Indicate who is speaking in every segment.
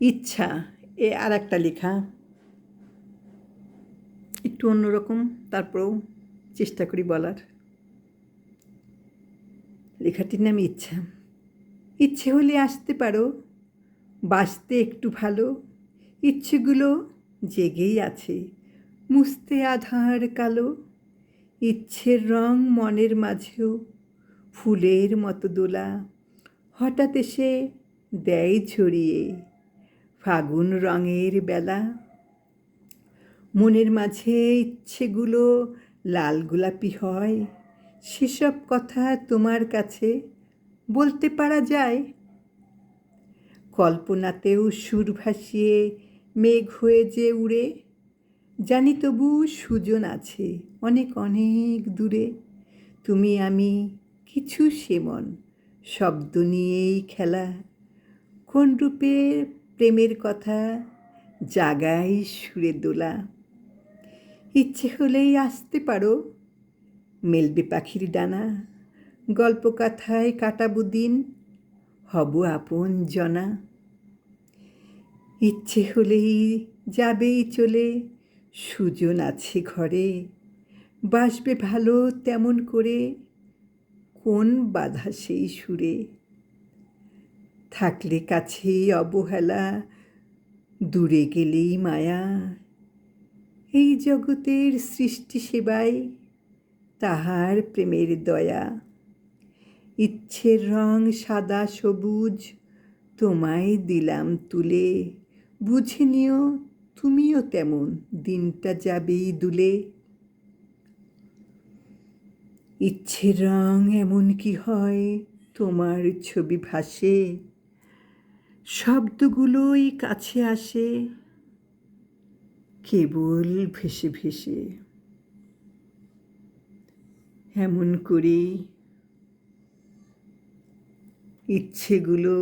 Speaker 1: ইচ্ছা, এ আর একটা লেখা। একটু অন্যরকম, তারপরেও চেষ্টা করি বলার। লেখাটির নাম ইচ্ছা। ইচ্ছে হলে আসতে পারো, বাঁচতে একটু ভালো। ইচ্ছেগুলো জেগেই আছে, মুছতে আধার কালো। ইচ্ছের রং মনের মাঝেও, ফুলের মতো দোলা। হঠাৎ এসে দেয় ছড়িয়ে। ফাগুন রঙের বেলা। মনের মাঝে ইচ্ছেগুলো লাল গোলাপি হয়। সেসব কথা তোমার কাছে বলতে পারা যায়। কল্পনাতেও সুর ভাসিয়ে মেঘ হয়ে যে উড়ে, জানি তবু সুজন আছে অনেক অনেক দূরে। তুমি, আমি কিছু সেমন শব্দ নিয়েই খেলা। কোন রূপে প্রেমের কথা জাগাই সুরে দোলা। ইচ্ছে হলেই আসতে পারো, মেলবে পাখির ডানা। গল্প কথায় কাটাবো দিন, হব আপন জনা। ইচ্ছে হলেই যাবেই চলে, সুজন আছে ঘরে। বাসবে ভালো তেমন করে, কোন বাধা সেই সুরে? থাকলে কাছেই অবহেলা, দূরে গেলেই মায়া। এই জগতের সৃষ্টি সেবায় তাহার প্রেমের দয়া। ইচ্ছের রং সাদা সবুজ, তোমায় দিলাম তুলে। বুঝে নিও, তুমিও তেমন, দিনটা যাবেই দুলে। ইচ্ছের রং এমন কি হয়, তোমার ছবি ভাসে। শব্দগুলোই কাছে আসে, কেবল ভেসে ভেসে। এমন করে ইচ্ছেগুলো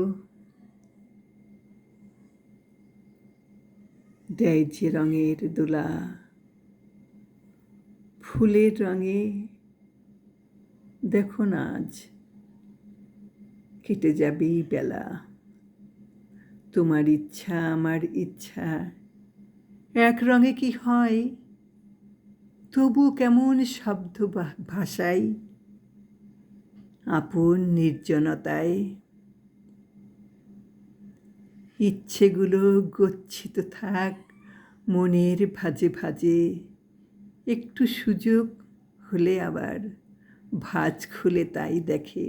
Speaker 1: দেয় যে রঙের দোলা, ফুলের রঙে। দেখো না আজ কেটে যাবেই বেলা। তোমার ইচ্ছা, আমার ইচ্ছা। এক রঙে কি হয়? তবু কেমন শব্দ ভাষাই আপন নির্জনতায়। ইচ্ছেগুলো গচ্ছিত থাক মনের ভাজে ভাজে। একটু সুযোগ হলে আবার ভাজ খুলে তাই দেখে।